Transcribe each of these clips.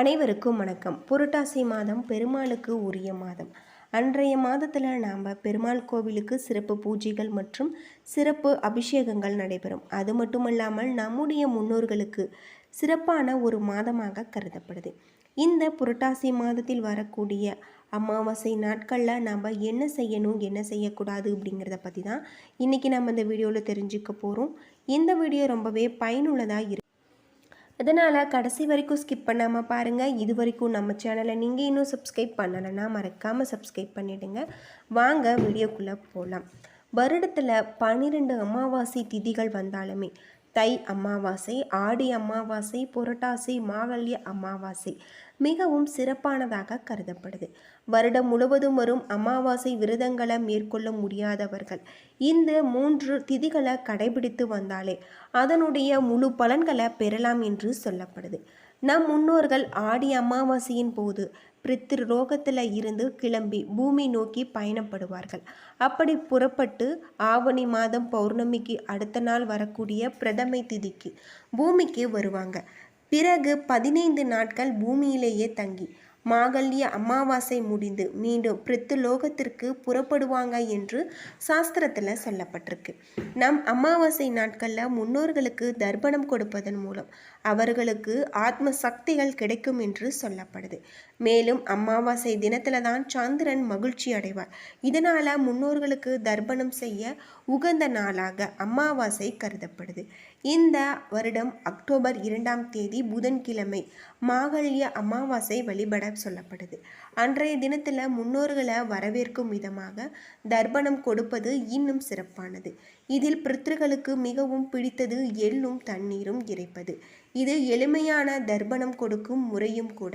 அனைவருக்கும் வணக்கம். புரட்டாசி மாதம் பெருமாளுக்கு உரிய மாதம். அன்றைய மாதத்தில் நாம் பெருமாள் கோவிலுக்கு சிறப்பு பூஜைகள் மற்றும் சிறப்பு அபிஷேகங்கள் நடைபெறும். அது மட்டுமல்லாமல் நம்முடைய முன்னோர்களுக்கு சிறப்பான ஒரு மாதமாக கருதப்படுது. இந்த புரட்டாசி மாதத்தில் வரக்கூடிய அமாவாசை நாட்களில் நாம் என்ன செய்யணும் என்ன செய்யக்கூடாது அப்படிங்கிறத பற்றி தான் இன்றைக்கி நம்ம இந்த வீடியோவில் தெரிஞ்சுக்க போகிறோம் இந்த வீடியோ ரொம்பவே பயனுள்ளதாக இருக்கும் அதனால் கடைசி வரைக்கும் ஸ்கிப் பண்ணாமல் பாருங்கள் இது வரைக்கும் நம்ம சேனலை நீங்கள் இன்னும் சப்ஸ்கிரைப் பண்ணலைன்னா மறக்காமல் சப்ஸ்கிரைப் பண்ணிவிடுங்க வாங்க வீடியோக்குள்ளே போகலாம் வருடத்தில் பன்னிரெண்டு அமாவாசை திதிகள் வந்தாலுமே தை அமாவாசை ஆடி அமாவாசை புரட்டாசி மாகல்ய அமாவாசை மிகவும் சிறப்பானதாக கருதப்படுது. வருடம் முழுவதும் வரும் அமாவாசை விரதங்களை மேற்கொள்ள முடியாதவர்கள் இந்த மூன்று திதிகளை கடைபிடித்து வந்தாலே அதனுடைய முழு பலன்களை பெறலாம் என்று சொல்லப்படுது. நம் முன்னோர்கள் ஆடி அமாவாசையின் போது பிரித்திரு ரோகத்தில் இருந்து கிளம்பி பூமி நோக்கி பயணப்படுவார்கள். அப்படி புறப்பட்டு ஆவணி மாதம் பௌர்ணமிக்கு அடுத்த நாள் வரக்கூடிய பிரதமை திதிக்கு பூமிக்கு வருவாங்க. பிறகு பதினைந்து நாட்கள் பூமியிலேயே தங்கி மாகல்ய அமாவாசை முடிந்து மீண்டும் பிரித்து லோகத்திற்கு புறப்படுவாங்க என்று சாஸ்திரத்தில் சொல்லப்பட்டிருக்கு. நம் அமாவாசை நாட்களில் முன்னோர்களுக்கு தர்ப்பணம் கொடுப்பதன் மூலம் அவர்களுக்கு ஆத்ம சக்திகள் கிடைக்கும் என்று சொல்லப்படுது. மேலும் அமாவாசை தினத்தில் தான் சந்திரன் மகிழ்ச்சி அடைவார். இதனால் முன்னோர்களுக்கு தர்ப்பணம் செய்ய உகந்த நாளாக அமாவாசை கருதப்படுது. இந்த வருடம் அக்டோபர் இரண்டாம் தேதி புதன்கிழமை மாகல்ய அமாவாசை வழிபட சொல்லப்படுது. அன்றைய தினத்தில் முன்னோர்களை வரவேற்கும் விதமாக தர்ப்பணம் கொடுப்பது இன்னும் சிறப்பானது. இதில் பித்ருகளுக்கு மிகவும் பிடித்தது எள்ளும் தண்ணீரும் இறைப்பது. இது எளிமையான தர்ப்பணம் கொடுக்கும் முறையும் கூட.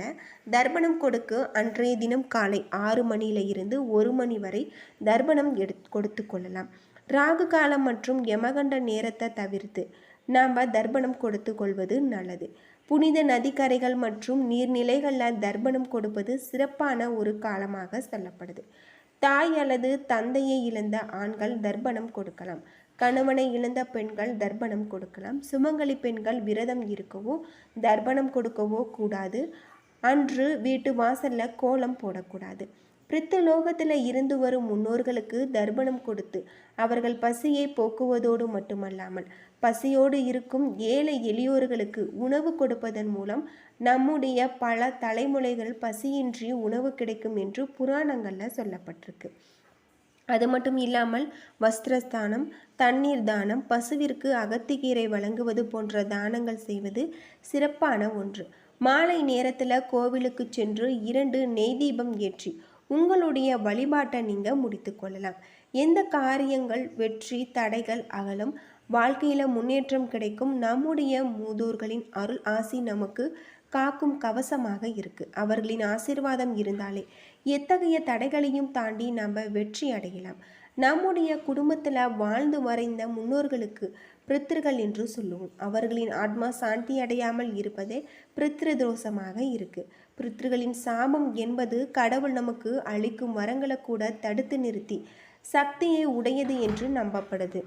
தர்ப்பணம் கொடுக்க அன்றைய தினம் காலை ஆறு மணியில இருந்து ஒரு மணி வரை தர்ப்பணம் எடு கொடுத்து கொள்ளலாம். ராகு காலம் மற்றும் யமகண்ட நேரத்தை தவிர்த்து நாம் தர்ப்பணம் கொடுத்து கொள்வது நல்லது. புனித நதிக்கரைகள் மற்றும் நீர்நிலைகளில் தர்ப்பணம் கொடுப்பது சிறப்பான ஒரு காலமாக சொல்லப்படுது. தாய் அல்லது தந்தையை இழந்த ஆண்கள் தர்ப்பணம் கொடுக்கலாம். கணவனை இழந்த பெண்கள் தர்ப்பணம் கொடுக்கலாம். சுமங்கலி பெண்கள் விரதம் இருக்கவோ தர்ப்பணம் கொடுக்கவோ கூடாது. அன்று வீட்டு வாசல்ல கோலம் போடக்கூடாது. பிரித்தலோகத்தில் இருந்து வரும் முன்னோர்களுக்கு தர்ப்பணம் கொடுத்து அவர்கள் பசியை போக்குவதோடு மட்டுமல்லாமல் பசியோடு இருக்கும் ஏழை எளியோர்களுக்கு உணவு கொடுப்பதன் மூலம் நம்முடைய பல தலைமுறைகள் பசியின்றி உணவு கிடைக்கும் என்று புராணங்களில் சொல்லப்பட்டிருக்கு. அது மட்டும் இல்லாமல் வஸ்திரஸ்தானம் தண்ணீர் தானம் பசுவிற்கு அகத்திக்கீரை வழங்குவது போன்ற தானங்கள் செய்வது சிறப்பான ஒன்று. மாலை நேரத்தில் கோவிலுக்கு சென்று இரண்டு நெய் தீபம் ஏற்றி உங்களுடைய வழிபாட்டை நீங்கள் முடித்து கொள்ளலாம். எந்த காரியங்கள் வெற்றி தடைகள் அகலும் வாழ்க்கையில் முன்னேற்றம் கிடைக்கும் நம்முடைய மூதோர்களின் அருள் ஆசி நமக்கு காக்கும் கவசமாக இருக்குது அவர்களின் ஆசிர்வாதம் இருந்தாலே எத்தகைய தடைகளையும் தாண்டி நம்ம வெற்றி அடையலாம். நம்முடைய குடும்பத்தில் வாழ்ந்து வரைந்த முன்னோர்களுக்கு பிரித்திருகள் என்று சொல்லுவோம். அவர்களின் ஆத்மா சாந்தி அடையாமல் இருப்பதே பிரித்திரு தோஷமாக இருக்கு. பிரித்திருகளின் சாபம் என்பது கடவுள் நமக்கு அளிக்கும் வரங்களை கூட தடுத்து நிறுத்தி சக்தியை உடையது என்று நம்பப்படுது.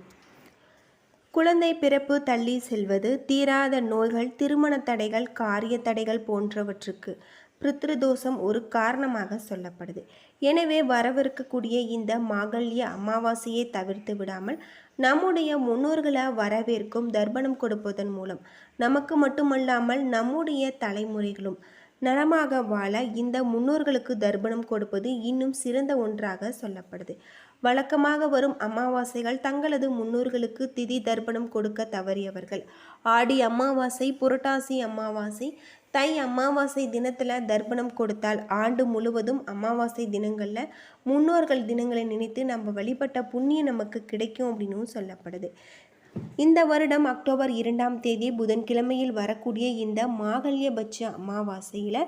குழந்தை பிறப்பு தள்ளி செல்வது தீராத நோய்கள் திருமண தடைகள் காரிய தடைகள் போன்றவற்றுக்கு பித்ருதோஷம் ஒரு காரணமாக சொல்லப்படுது. எனவே வரவிருக்கக்கூடிய இந்த மாகல்ய அமாவாசையை தவிர்த்து விடாமல் நம்முடைய முன்னோர்களை வரவேற்கும் தர்ப்பணம் கொடுப்பதன் மூலம் நமக்கு மட்டுமல்லாமல் நம்முடைய தலைமுறைகளும் நலமாக வாழ இந்த முன்னோர்களுக்கு தர்ப்பணம் கொடுப்பது இன்னும் சிறந்த ஒன்றாக சொல்லப்படுது. வழக்கமாக வரும் அமாவாசைகள் தங்களது முன்னோர்களுக்கு திதி தர்ப்பணம் கொடுக்க தவறியவர்கள். ஆடி அமாவாசை புரட்டாசி அமாவாசை தை அமாவாசை தினத்தில் தர்ப்பணம் கொடுத்தால் ஆண்டு முழுவதும் அமாவாசை தினங்களில் முன்னோர்கள் தினங்களை நினைத்து நம்ம வழிபட்ட புண்ணியம் நமக்கு கிடைக்கும் அப்படின்னும் சொல்லப்படுது. இந்த வருடம் அக்டோபர் இரண்டாம் தேதி புதன்கிழமையில் வரக்கூடிய இந்த மாகல்யபட்ச அமாவாசையில்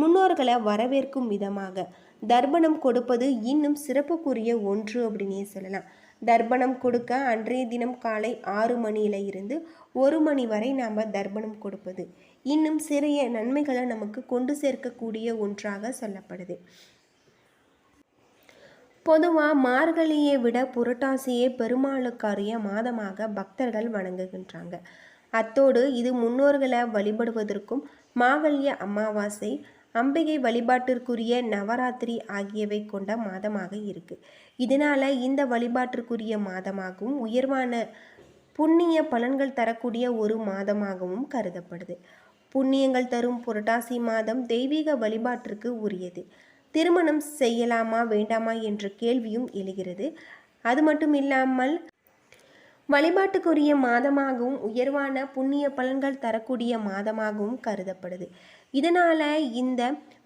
முன்னோர்களை வரவேற்கும் விதமாக தர்ப்பணம் கொடுப்பது இன்னும் சிறப்புக்குரிய ஒன்று அப்படின்னே சொல்லலாம். தர்ப்பணம் கொடுக்க அன்றைய தினம் காலை ஆறு மணியில இருந்து ஒரு மணி வரை நாம் தர்ப்பணம் கொடுப்பது. இன்னும் சிறிய நன்மைகளை நமக்கு கொண்டு சேர்க்கக்கூடிய ஒன்றாக சொல்லப்படுது. பொதுவாக மார்கழியை விட புரட்டாசியே பெருமாளுக்காரிய மாதமாக பக்தர்கள் வணங்குகின்றாங்க. அத்தோடு இது முன்னோர்களை வழிபடுவதற்கும் மாகல்ய அமாவாசை அம்பிகை வழிபாட்டிற்குரிய நவராத்திரி ஆகியவை கொண்ட மாதமாக இருக்கு. இதனால இந்த வழிபாட்டிற்குரிய மாதமாகவும் உயர்வான புண்ணிய பலன்கள் தரக்கூடிய ஒரு மாதமாகவும் கருதப்படுது. புண்ணியங்கள் தரும் புரட்டாசி மாதம் தெய்வீக வழிபாட்டிற்கு உரியது. திருமணம் செய்யலாமா வேண்டாமா என்ற கேள்வியும் எழுகிறது. அது மட்டும் இல்லாமல் வழிபாட்டுக்குரிய மாதமாகவும் உயர்வான புண்ணிய பலன்கள் தரக்கூடிய மாதமாகவும் கருதப்படுது. இதனால் இந்த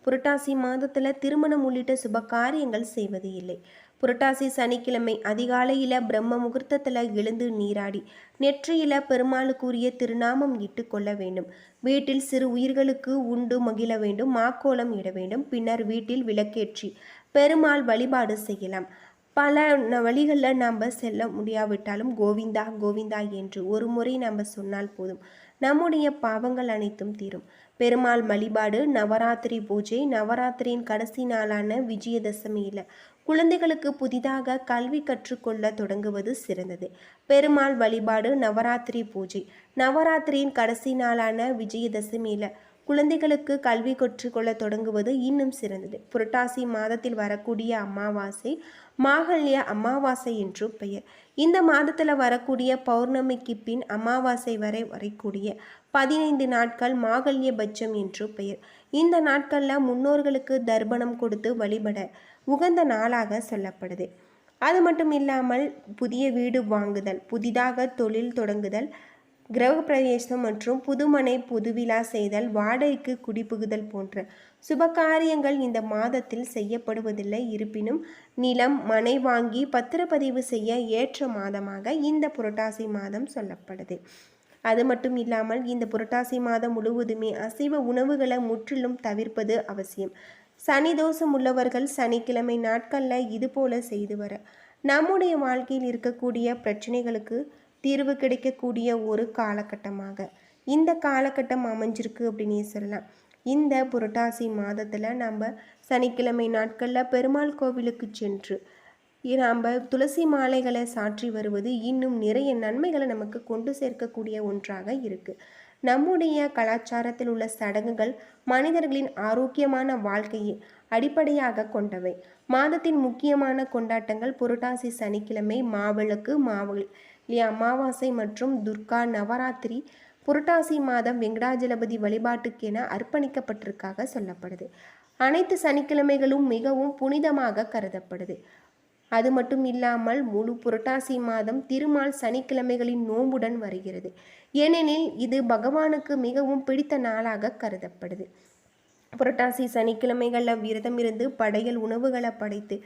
புரட்டாசி மாதத்தில் திருமணம் உள்ளிட்ட சுப காரியங்கள் செய்வது இல்லை. புரட்டாசி சனிக்கிழமை அதிகாலையில் பிரம்ம முகூர்த்தத்தில் எழுந்து நீராடி நெற்றியில பெருமாளுக்குரிய திருநாமம் இட்டு கொள்ள வேண்டும். வீட்டில் சிறு உயிர்களுக்கு உண்டு மகிழ வேண்டும் மாக்கோலம் இட வேண்டும். பின்னர் வீட்டில் விளக்கேற்றி பெருமாள் வழிபாடு செய்யலாம். பல வழிகளில் நாம் செல்ல முடியாவிட்டாலும் கோவிந்தா கோவிந்தா என்று ஒரு முறை நாம் சொன்னால் போதும். நம்முடைய பாவங்கள் அனைத்தும் தீரும். பெருமாள் வழிபாடு நவராத்திரி பூஜை நவராத்திரியின் கடைசி நாளான விஜயதசமியில். குழந்தைகளுக்கு புதிதாக கல்வி கற்றுக்கொள்ள தொடங்குவது சிறந்தது. பெருமாள் வழிபாடு நவராத்திரி பூஜை. நவராத்திரியின் கடைசி நாளான விஜயதசமியில் குழந்தைகளுக்கு கல்வி கற்றுக்கொள்ள தொடங்குவது இன்னும் சிறந்தது. புரட்டாசி மாதத்தில் வரக்கூடிய அமாவாசை மாகல்ய அமாவாசை என்று பெயர். இந்த மாதத்தில் வரக்கூடிய பௌர்ணமிக்கு பின் அமாவாசை வரை வரக்கூடிய பதினைந்து நாட்கள் மாகல்ய பட்சம் என்று பெயர். இந்த நாட்களில் முன்னோர்களுக்கு தர்ப்பணம் கொடுத்து வழிபட உகந்த நாளாக சொல்லப்படுது. அது மட்டும் இல்லாமல் புதிய வீடு வாங்குதல் புதிதாக தொழில் தொடங்குதல் கிரகப்பிரவேசம் மற்றும் புதுமனை புதுவிழா செய்தல் வாடகைக்கு குடிபுகுதல் போன்ற சுபகாரியங்கள் இந்த மாதத்தில் செய்யப்படுவதில்லை. இருப்பினும் நிலம் மனை வாங்கி பத்திரப்பதிவு செய்ய ஏற்ற மாதமாக இந்த புரட்டாசி மாதம் சொல்லப்படுது. அது மட்டும் இல்லாமல் இந்த புரட்டாசி மாதம் முழுவதுமே அசைவ உணவுகளை முற்றிலும் தவிர்ப்பது அவசியம். சனி தோஷம் உள்ளவர்கள் சனிக்கிழமை நாட்களில் இது போல செய்து வர நம்முடைய வாழ்க்கையில் இருக்கக்கூடிய பிரச்சனைகளுக்கு தீர்வு கிடைக்கக்கூடிய ஒரு காலகட்டமாக. இந்த காலகட்டம் அமைஞ்சிருக்கு அப்படின்னே சொல்லலாம். இந்த புரட்டாசி மாதத்தில் நம்ம சனிக்கிழமை நாட்களில் பெருமாள் கோவிலுக்கு சென்று நாம் துளசி மாலைகளை சாற்றி வருவது இன்னும் நிறைய நன்மைகளை நமக்கு கொண்டு சேர்க்கக்கூடிய ஒன்றாக இருக்குது நம்முடைய கலாச்சாரத்தில் உள்ள சடங்குகள் மனிதர்களின் ஆரோக்கியமான வாழ்க்கையை அடிப்படையாக கொண்டவை. மாதத்தின் முக்கியமான கொண்டாட்டங்கள் புரட்டாசி சனிக்கிழமை மாவிளக்கு மாவல் அமாவாசை மற்றும் துர்கா நவராத்திரி. புரட்டாசி மாதம் வெங்கடாஜலபதி வழிபாட்டுக்கென அர்ப்பணிக்கப்பட்டிருக்காக சொல்லப்படுது. அனைத்து சனிக்கிழமைகளும் மிகவும் புனிதமாக கருதப்படுது. அது மட்டும் இல்லாமல் முழு புரட்டாசி மாதம் திருமால் சனிக்கிழமைகளின் நோன்புடன் வருகிறது. ஏனெனில் இது பகவானுக்கு மிகவும் பிடித்த நாளாக கருதப்படுது. புரட்டாசி சனிக்கிழமைகளில் விரதம் இருந்து படையல் உணவுகளை படைத்து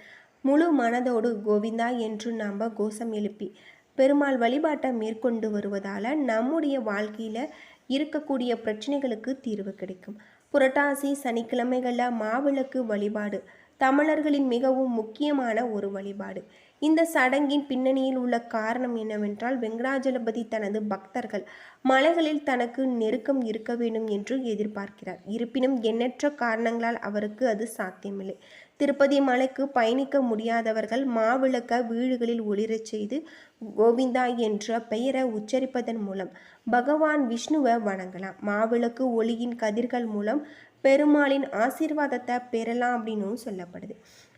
முழு மனதோடு கோவிந்தா என்று நாம் கோஷம் எழுப்பி பெருமாள் வழிபாட்டை மேற்கொண்டு வருவதால் நம்முடைய வாழ்க்கையில் இருக்கக்கூடிய பிரச்சனைகளுக்கு தீர்வு கிடைக்கும். புரட்டாசி சனிக்கிழமைகளில் மாவிளக்கு வழிபாடு தமிழர்களின் மிகவும் முக்கியமான ஒரு வழிபாடு. இந்த சடங்கின் பின்னணியில் உள்ள காரணம் என்னவென்றால் வெங்கடாஜலபதி தனது பக்தர்கள் மலைகளில் தனக்கு நெருக்கம் இருக்க வேண்டும் என்று எதிர்பார்க்கிறார். இருப்பினும் எண்ணற்ற காரணங்களால் அவருக்கு அது சாத்தியமில்லை. திருப்பதி மலைக்கு பயணிக்க முடியாதவர்கள் மாவிளக்க வீடுகளில் ஒளிரச் செய்து கோவிந்தா என்ற பெயரை உச்சரிப்பதன் மூலம் பகவான் விஷ்ணுவை வணங்கலாம். மாவிளக்கு ஒளியின் கதிர்கள் மூலம் பெருமாளின் ஆசீர்வாதத்தை பெறலாம் அப்படின்னும் சொல்லப்படுது.